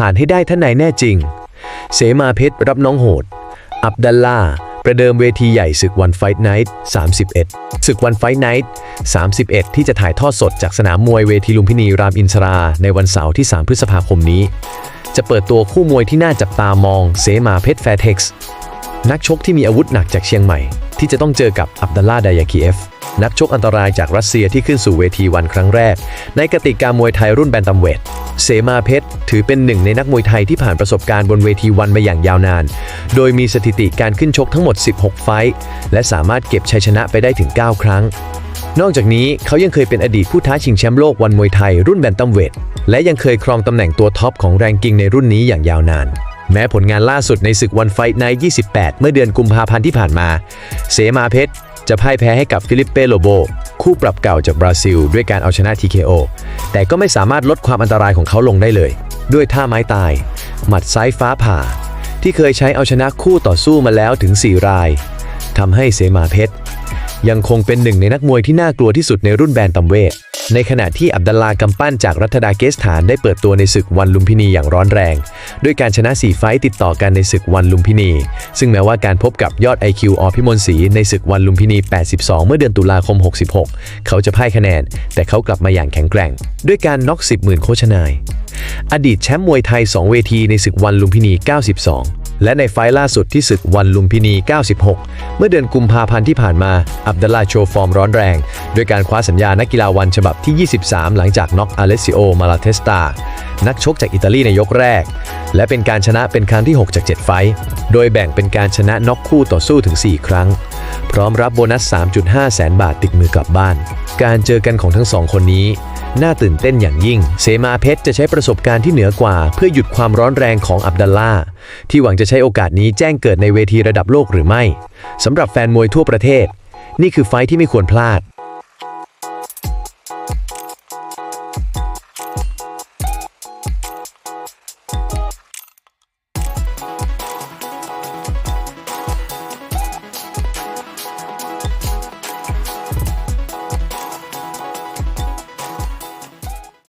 ผ่านให้ได้ท่านไหนแน่จริง เสมาเพชรรับน้องโหด อับดัลลาประเดิมเวทีใหญ่ศึกวันไฟท์ไนท์31 ศึกวันไฟท์ไนท์31 ที่จะถ่ายทอดสดจากสนามมวยเวทีลุมพินีรามอินทรา ในวันเสาร์ที่ 3 พฤษภาคมนี้ จะเปิดตัวคู่มวยที่น่าจับตามอง เสมาเพชรแฟร์เท็กซ์นักชกที่มีอาวุธหนักจากเชียงใหม่ ที่จะต้องเจอกับอับดัลลาห์ไดยาคีเอฟนักชกอันตรายจากรัสเซียที่ขึ้นสู่เวทีวันครั้งแรก ในกติกามวยไทยรุ่นแบนตัมเวท เสมาเพชร ถือเป็นหนึ่งในนักมวยไทยที่ผ่านประสบการณ์บนเวทีวันมาอย่างยาวนาน โดยมีสถิติการขึ้นชกทั้งหมด 16 ไฟต์และสามารถเก็บชัยชนะไปได้ถึง 9 ครั้ง นอกจากนี้เขายังเคยเป็นอดีตผู้ท้าชิงแชมป์โลกวันมวยไทยรุ่นแบนตัมเวทและยังเคยครองตำแหน่งตัวท็อปของแรงกิ้งในรุ่นนี้อย่างยาวนาน แม้ผลงานล่าสุดในศึกวันไฟท์ใน 28 เมื่อเดือนกุมภาพันธ์ที่ผ่านมา เสมาเพชร จะพ่ายแพ้ให้กับฟิลิปเป้โลโบ คู่ปรับเก่าจากบราซิล ด้วยการเอาชนะ TKO แต่ก็ไม่สามารถลดความอันตรายของเขาลงได้เลย ด้วยท่าไม้ตาย หมัดซ้ายฟ้าผ่า ที่เคยใช้เอาชนะคู่ต่อสู้มาแล้วถึง 4 รายทำให้เสมาเพชร ยังคงเป็นหนึ่งในนักมวยที่น่ากลัวที่สุดในรุ่นแบนตัมเวท ในขณะที่อับดัลลาห์กำปั้นจากรัฐดาเกสถานได้เปิดตัวในศึกวันลุมพินีอย่างร้อนแรง ด้วยการชนะ 4 ไฟต์ติดต่อกันในศึกวันลุมพินี ซึ่งแม้ว่าการพบกับยอด IQ อพิมลศรีในศึกวันลุมพินี 82 เมื่อเดือนตุลาคม 66 เขาจะพ่ายคะแนน แต่เขากลับมาอย่างแข็งแกร่ง ด้วยการน็อก10หมื่นโคชนาย อดีตแชมป์มวยไทย 2 เวทีในศึกวันลุมพินี 92 และในไฟล์ล่าสุดที่ศึกวันลุมพินี 96 เมื่อเดือนกุมภาพันธ์ที่ผ่านมา อับดัลลาโชว์ฟอร์มร้อนแรง โดยการคว้าสัญญานักกีฬาวันฉบับที่ 23 หลังจากน็อกอเลสซิโอ มาลาเทสตา นักชกจากอิตาลีในยกแรก และเป็นการชนะเป็นครั้งที่ 6 จาก 7 ไฟต์โดยแบ่งเป็นการชนะน็อกคู่ต่อสู้ถึง 4 ครั้ง พร้อมรับโบนัส 3.5 แสนบาทติดมือกลับบ้าน การเจอกันของทั้งสองคนนี้ น่าตื่นเต้นอย่างยิ่ง เซมาเพชรจะใช้ประสบการณ์ที่เหนือกว่า เพื่อหยุดความร้อนแรงของอับดัลลาที่หวังจะใช้โอกาสนี้แจ้งเกิดในเวทีระดับโลกหรือไม่สำหรับแฟนมวยทั่วประเทศ นี่คือไฟที่ไม่ควรพลาด